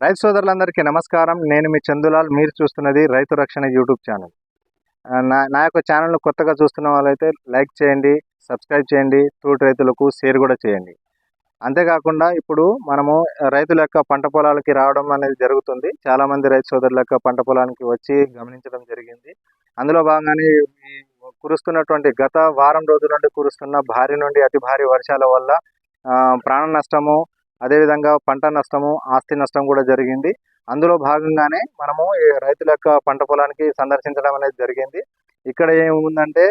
రైతు సోదరులందరికీ నమస్కారం. నేను మీ చందులాల్. మీరు చూస్తున్నది రైతు రక్షణ యూట్యూబ్ ఛానల్. నా నా యొక్క ఛానల్ను కొత్తగా చూస్తున్న వాళ్ళైతే లైక్ చేయండి సబ్స్క్రైబ్ చేయండి తోటి రైతులకు షేర్ కూడా చేయండి. అంతేకాకుండా ఇప్పుడు మనము రైతుల యొక్క పంట పొలాలకి రావడం అనేది జరుగుతుంది. చాలామంది రైతు సోదరుల యొక్క పంట పొలానికి వచ్చి గమనించడం జరిగింది. అందులో భాగంగానే కురుస్తున్నటువంటి గత వారం రోజుల నుండి కురుస్తున్న భారీ నుండి అతి భారీ వర్షాల వల్ల ప్రాణ నష్టము అదేవిధంగా పంట నష్టము ఆస్తి నష్టం కూడా జరిగింది. అందులో భాగంగానే మనము రైతుల యొక్క పంట పొలానికి సందర్శించడం అనేది జరిగింది. ఇక్కడ ఏముందంటే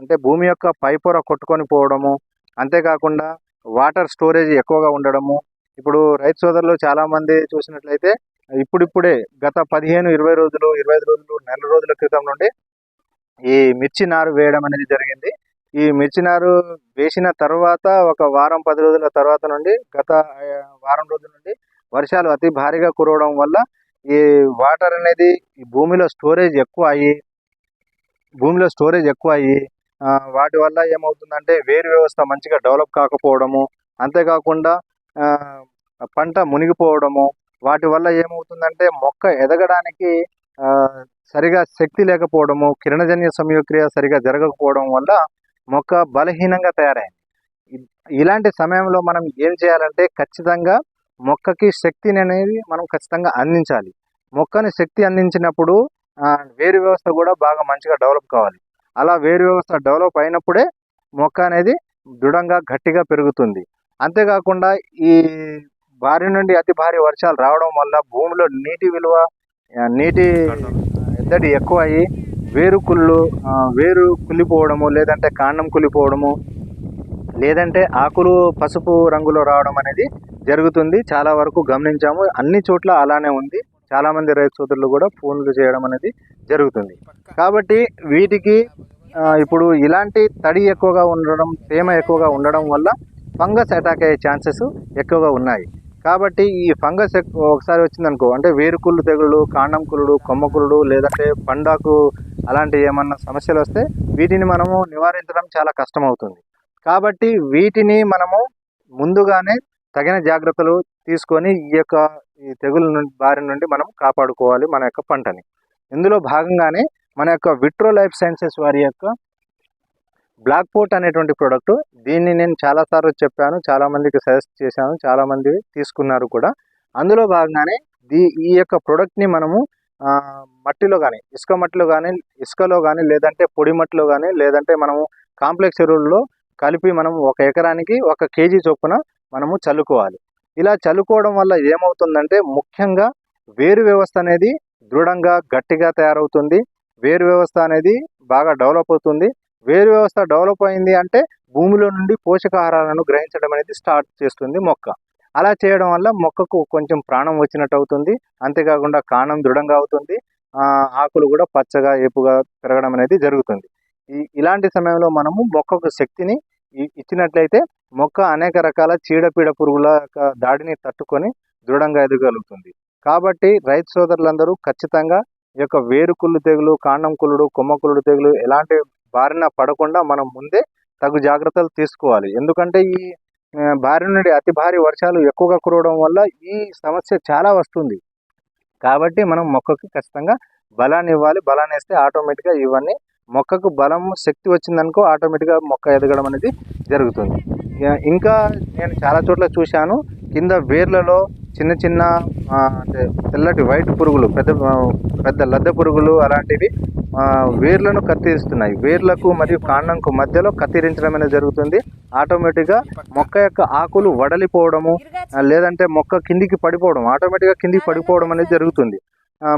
అంటే భూమి యొక్క పైపొర కొట్టుకొని పోవడము అంతేకాకుండా వాటర్ స్టోరేజ్ ఎక్కువగా ఉండడము. ఇప్పుడు రైతు సోదరులు చాలామంది చూసినట్లయితే ఇప్పుడిప్పుడే గత పదిహేను ఇరవై రోజులు ఇరవై ఐదు రోజులు నెల రోజుల క్రితం నుండి ఈ మిర్చి నారు వేయడం అనేది జరిగింది. ఈ మిర్చి నారు వేసిన తర్వాత ఒక వారం పది రోజుల తర్వాత నుండి గత వారం రోజుల నుండి వర్షాలు అతి భారీగా కురవడం వల్ల ఈ వాటర్ అనేది ఈ భూమిలో స్టోరేజ్ ఎక్కువ అయ్యి భూమిలో స్టోరేజ్ ఎక్కువ అయ్యి వాటి వల్ల ఏమవుతుందంటే వేరు వ్యవస్థ మంచిగా డెవలప్ కాకపోవడము అంతేకాకుండా పంట మునిగిపోవడము వాటి వల్ల ఏమవుతుందంటే మొక్క ఎదగడానికి సరిగా శక్తి లేకపోవడము కిరణజన్య సంయోక్రియ సరిగా జరగకపోవడం వల్ల మొక్క బలహీనంగా తయారైంది. ఇలాంటి సమయంలో మనం ఏం చేయాలంటే ఖచ్చితంగా మొక్కకి శక్తిని అనేది మనం ఖచ్చితంగా అందించాలి. మొక్కని శక్తి అందించినప్పుడు వేరు వ్యవస్థ కూడా బాగా మంచిగా డెవలప్ కావాలి. అలా వేరు వ్యవస్థ డెవలప్ అయినప్పుడే మొక్క అనేది దృఢంగా గట్టిగా పెరుగుతుంది. అంతేకాకుండా ఈ భారీ నుండి అతి భారీ వర్షాలు రావడం వల్ల భూమిలో నీటి విలువ నీటి ఎద్దడి ఎక్కువ అయ్యి వేరు కుళ్ళు వేరు కుళ్ళిపోవడము లేదంటే కాండం కుళ్ళిపోవడము లేదంటే ఆకులు పసుపు రంగులో రావడం అనేది జరుగుతుంది. చాలా వరకు గమనించాము. అన్ని చోట్ల అలానే ఉంది. చాలామంది రైతు సోదరులు కూడా ఫోన్లు చేయడం అనేది జరుగుతుంది. కాబట్టి వీటికి ఇప్పుడు ఇలాంటి తడి ఎక్కువగా ఉండడం తేమ ఎక్కువగా ఉండడం వల్ల ఫంగస్ అటాక్ అయ్యే ఛాన్సెస్ ఎక్కువగా ఉన్నాయి. కాబట్టి ఈ ఫంగస్ ఎక్కు- ఒకసారి వచ్చిందనుకో అంటే వేరుకుళ్ళు తెగులు కాండం కుళ్ళుడు కొమ్మ కుళ్ళుడు లేదంటే పండాకు అలాంటి ఏమన్నా సమస్యలు వస్తే వీటిని మనము నివారించడం చాలా కష్టం అవుతుంది కాబట్టి వీటిని మనము ముందుగానే తగిన జాగ్రత్తలు తీసుకొని ఈ యొక్క ఈ తెగుల నుండి బారి నుండి మనం కాపాడుకోవాలి మన యొక్క పంటని. ఇందులో భాగంగానే మన యొక్క విట్రో లైఫ్ సైన్సెస్ వారి యొక్క బ్లాక్ పోర్ట్ అనేటువంటి ప్రోడక్ట్ దీన్ని నేను చాలాసార్లు చెప్పాను చాలామందికి సజెస్ట్ చేశాను చాలామంది తీసుకున్నారు కూడా. అందులో భాగంగానే దీ ఈ యొక్క ప్రోడక్ట్ని మనము మట్టిలో కానీ ఇసుక మట్టిలో కానీ ఇసుకలో కానీ లేదంటే పొడి మట్టిలో కానీ లేదంటే మనము కాంప్లెక్స్ ఎరువుల్లో కలిపి మనం ఒక ఎకరానికి ఒక కేజీ చొప్పున మనము చల్లుకోవాలి. ఇలా చల్లుకోవడం వల్ల ఏమవుతుందంటే ముఖ్యంగా వేరు వ్యవస్థ అనేది దృఢంగా గట్టిగా తయారవుతుంది. వేరు వ్యవస్థ అనేది బాగా డెవలప్ అవుతుంది. వేరు వ్యవస్థ డెవలప్ అయింది అంటే భూమిలో నుండి పోషకాహారాలను గ్రహించడం అనేది స్టార్ట్ చేస్తుంది మొక్క. అలా చేయడం వల్ల మొక్కకు కొంచెం ప్రాణం వచ్చినట్టు అవుతుంది అంతేకాకుండా కాండం దృఢంగా అవుతుంది. ఆకులు కూడా పచ్చగా ఏపుగా పెరగడం అనేది జరుగుతుంది. ఈ ఇలాంటి సమయంలో మనము మొక్కకు శక్తిని ఇచ్చినట్లయితే మొక్క అనేక రకాల చీడపీడ పురుగుల దాడిని తట్టుకొని దృఢంగా ఎదగలుగుతుంది. కాబట్టి రైతు సోదరులందరూ ఖచ్చితంగా ఈ యొక్క వేరు కుళ్ళు తెగులు కాండం కుళ్ళుడు కొమ్మ తెగులు ఎలాంటి బారిన పడకుండా మనం ముందే తగు జాగ్రత్తలు తీసుకోవాలి. ఎందుకంటే ఈ భారీ నుండి అతి భారీ వర్షాలు ఎక్కువగా కురవడం వల్ల ఈ సమస్య చాలా వస్తుంది. కాబట్టి మనం మొక్కకి ఖచ్చితంగా బలాన్ని ఇవ్వాలి. బలాన్ని ఇస్తే ఆటోమేటిక్గా ఇవన్నీ మొక్కకు బలం శక్తి వచ్చిందనుకో ఆటోమేటిక్గా మొక్క ఎదగడం అనేది జరుగుతుంది. ఇంకా నేను చాలా చోట్ల చూశాను. కింద వేర్లలో చిన్న చిన్న అంటే తెల్లటి వైట్ పురుగులు పెద్ద పెద్ద లద్దె పురుగులు అలాంటివి వేర్లను కత్తిరిస్తున్నాయి. వేర్లకు మరియు కాండంకు మధ్యలో కత్తిరించడం అనేది జరుగుతుంది. ఆటోమేటిక్గా మొక్క యొక్క ఆకులు వడలిపోవడము లేదంటే మొక్క కిందికి పడిపోవడం ఆటోమేటిక్గా కిందికి పడిపోవడం అనేది జరుగుతుంది.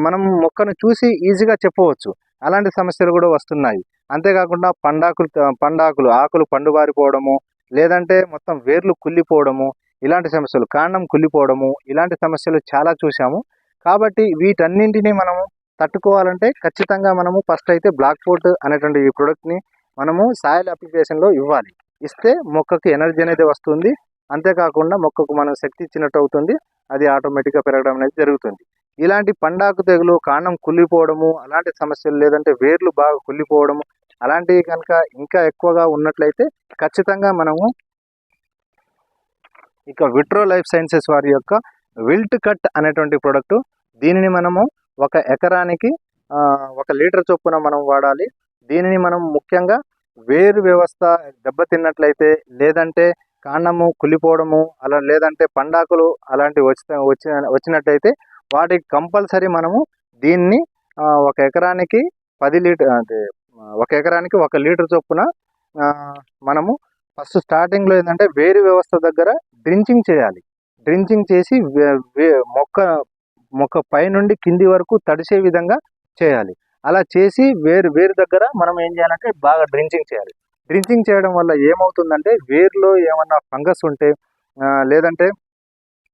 మనం మొక్కను చూసి ఈజీగా చెప్పవచ్చు. అలాంటి సమస్యలు కూడా వస్తున్నాయి. అంతేకాకుండా పండాకులు పండాకులు ఆకులు పండుబారిపోవడము లేదంటే మొత్తం వేర్లు కుళ్ళిపోవడము ఇలాంటి సమస్యలు కాండం కుళ్ళిపోవడము ఇలాంటి సమస్యలు చాలా చూసాము కాబట్టి వీటన్నింటినీ మనము తట్టుకోవాలంటే ఖచ్చితంగా మనము ఫస్ట్ అయితే బ్లాక్ పోర్ట్ అనేటువంటి ఈ ప్రోడక్ట్ని మనము సాయిల్ అప్లికేషన్లో ఇవ్వాలి. ఇస్తే మొక్కకి ఎనర్జీ అనేది వస్తుంది. అంతేకాకుండా మొక్కకు మనం శక్తి ఇచ్చినట్టు అవుతుంది. అది ఆటోమేటిక్గా పెరగడం అనేది జరుగుతుంది. ఇలాంటి పండాకు తెగులు కాండం కుళ్ళిపోవడము అలాంటి సమస్యలు లేదంటే వేర్లు బాగా కుళ్ళిపోవడము అలాంటివి కనుక ఇంకా ఎక్కువగా ఉన్నట్లయితే ఖచ్చితంగా మనము ఇక విట్రో లైఫ్ సైన్సెస్ వారి యొక్క విల్ట్ కట్ అనేటువంటి ప్రోడక్ట్ దీనిని మనము ఒక ఎకరానికి ఒక లీటర్ చొప్పున మనం వాడాలి. దీనిని మనం ముఖ్యంగా వేరు వ్యవస్థ దెబ్బతిన్నట్లయితే లేదంటే కాండము కులిపోవడము అలా లేదంటే పండాకులు అలాంటివి వచ్చి వచ్చిన వచ్చినట్టయితే వాటికి కంపల్సరీ మనము దీన్ని ఒక ఎకరానికి పది లీటర్ అంటే ఒక ఎకరానికి ఒక లీటర్ చొప్పున మనము ఫస్ట్ స్టార్టింగ్లో ఏంటంటే వేరు వ్యవస్థ దగ్గర డ్రించింగ్ చేయాలి. డ్రించింగ్ చేసి వే- వే- మొక్క మొక్క పై నుండి కింది వరకు తడిసే విధంగా చేయాలి. అలా చేసి వేరు వేరు దగ్గర మనం ఏం చేయాలంటే బాగా డ్రించింగ్ చేయాలి. డ్రించింగ్ చేయడం వల్ల ఏమవుతుందంటే వేరులో ఏమన్నా ఫంగస్ ఉంటే లేదంటే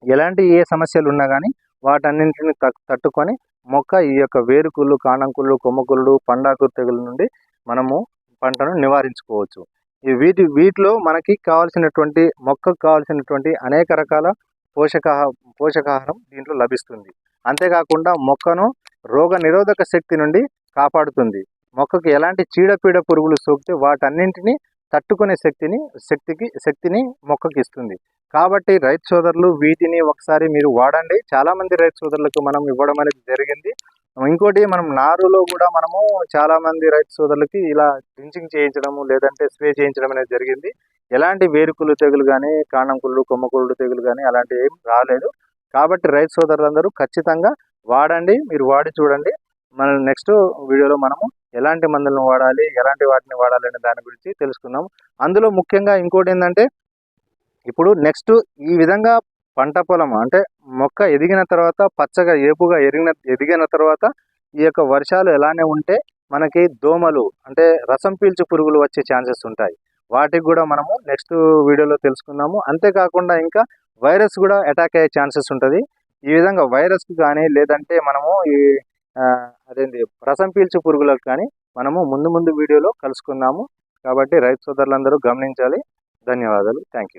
ఎలాంటి ఏ సమస్యలు ఉన్నా కానీ వాటన్నింటిని తట్టుకొని మొక్క ఈ యొక్క వేరుకుళ్ళు కాణంకుళ్ళు కొమ్మకుళ్ళు పండాకు తెగుల నుండి మనము పంటను నివారించుకోవచ్చు. ఈ వీటి వీటిలో మనకి కావాల్సినటువంటి మొక్కకు కావాల్సినటువంటి అనేక రకాల పోషకాహ పోషకాహారం దీంట్లో లభిస్తుంది. అంతేకాకుండా మొక్కను రోగ నిరోధక శక్తి నుండి కాపాడుతుంది. మొక్కకు ఎలాంటి చీడపీడ పురుగులు సోకితే వాటన్నింటినీ తట్టుకునే శక్తిని శక్తికి శక్తిని మొక్కకి ఇస్తుంది. కాబట్టి రైతు సోదరులు వీటిని ఒకసారి మీరు వాడండి. చాలా మంది రైతు సోదరులకు మనం ఇవ్వడం అనేది జరిగింది. ఇంకోటి మనం నారులో కూడా మనము చాలామంది రైతు సోదరులకి ఇలా డ్రించింగ్ చేయించడము లేదంటే స్ప్రే చేయించడం అనేది జరిగింది. ఎలాంటి వేరుకులు తెగులు కానీ కాణంకుళ్ళు కొమ్మకుళ్ళు తెగులు కానీ అలాంటివి ఏం రాలేదు. కాబట్టి రైతు సోదరులందరూ ఖచ్చితంగా వాడండి మీరు వాడి చూడండి. మన నెక్స్ట్ వీడియోలో మనము ఎలాంటి మందులను వాడాలి ఎలాంటి వాటిని వాడాలి అనే దాని గురించి తెలుసుకున్నాము అందులో ముఖ్యంగా ఇంకోటి ఏంటంటే ఇప్పుడు నెక్స్ట్ ఈ విధంగా పంట పొలం అంటే మొక్క ఎదిగిన తర్వాత పచ్చగా ఏపుగా ఎరిగిన ఎదిగిన తర్వాత ఈ యొక్క వర్షాలు ఎలానే ఉంటే మనకి దోమలు అంటే రసం పీల్చు పురుగులు వచ్చే ఛాన్సెస్ ఉంటాయి. వాటికి కూడా మనము నెక్స్ట్ వీడియోలో తెలుసుకుందాము. అంతేకాకుండా ఇంకా వైరస్ కూడా అటాక్ అయ్యే ఛాన్సెస్ ఉంటుంది. ఈ విధంగా వైరస్కి కానీ లేదంటే మనము ఈ అదేంటి రసం పీల్చు పురుగులకు కానీ మనము ముందు ముందు వీడియోలో కలుసుకుందాము. కాబట్టి రైతు సోదరులందరూ గమనించాలి. ధన్యవాదాలు. Thank you